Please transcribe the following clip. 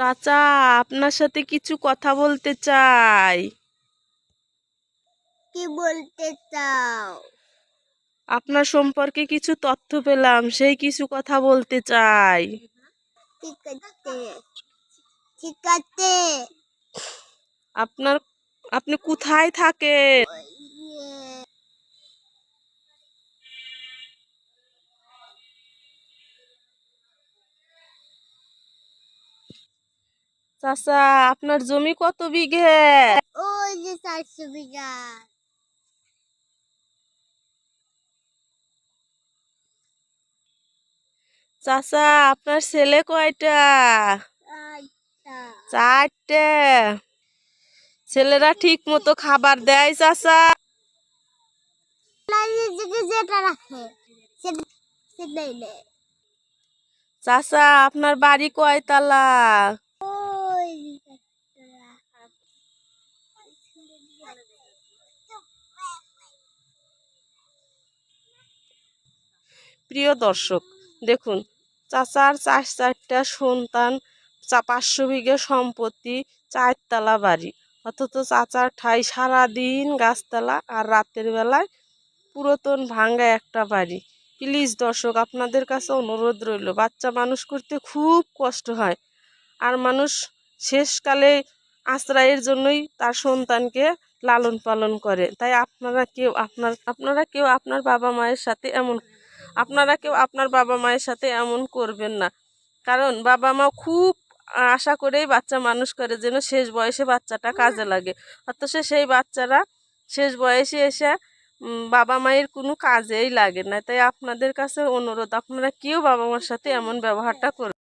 চাচা আপনার সাথে কিছু কথা বলতে চাই। কি বলতে চাও? আপনার সম্পর্কে কিছু তথ্য পেলাম সেই কিছু কথা বলতে চাই। ঠিক আছে ঠিক আছে। আপনার আপনি কোথায় থাকেন? চাচা আপনার জমি কত বিঘে? ওই যে চারশো বিঘা। চাচা আপনার ছেলে কয়টা? চারটে। ছেলেরা ঠিক মতো খাবার দেয় চাচা? চাচা আপনার বাড়ি কয়তলা ওই যে চারটে রাখা। প্রিয় দর্শক, দেখুন, চাচার চার চারটা সন্তান পাঁচশো বিঘে সম্পত্তি, চারতলা বাড়ি। অথচ চাচার ঠাই সারাদিন গাছতলা আর রাতের বেলায় পুরাতন ভাঙ্গা একটা বাড়ি। প্লিজ দর্শক, আপনাদের কাছে অনুরোধ রইল, বাচ্চা মানুষ করতে খুব কষ্ট হয়। আর মানুষ শেষকালে আশ্রয়ের জন্যই তার সন্তানকে লালন পালন করে। তাই আপনারা কেউ, আপনার, আপনারা কেউ আপনার বাবা মায়ের সাথে এমন আপনারা কেউ আপনার বাবা মায়ের সাথে এমন করবেন না। কারণ বাবা মা খুব আশা করেই বাচ্চা মানুষ করে যেন শেষ বয়সে বাচ্চাটা কাজে লাগে। অথচ সেই বাচ্চারা শেষ বয়সে এসে বাবা মায়ের কোনো কাজেই লাগে না। তাই আপনাদের কাছে অনুরোধ আপনারা কেউ বাবা মার সাথে এমন ব্যবহারটা করবেন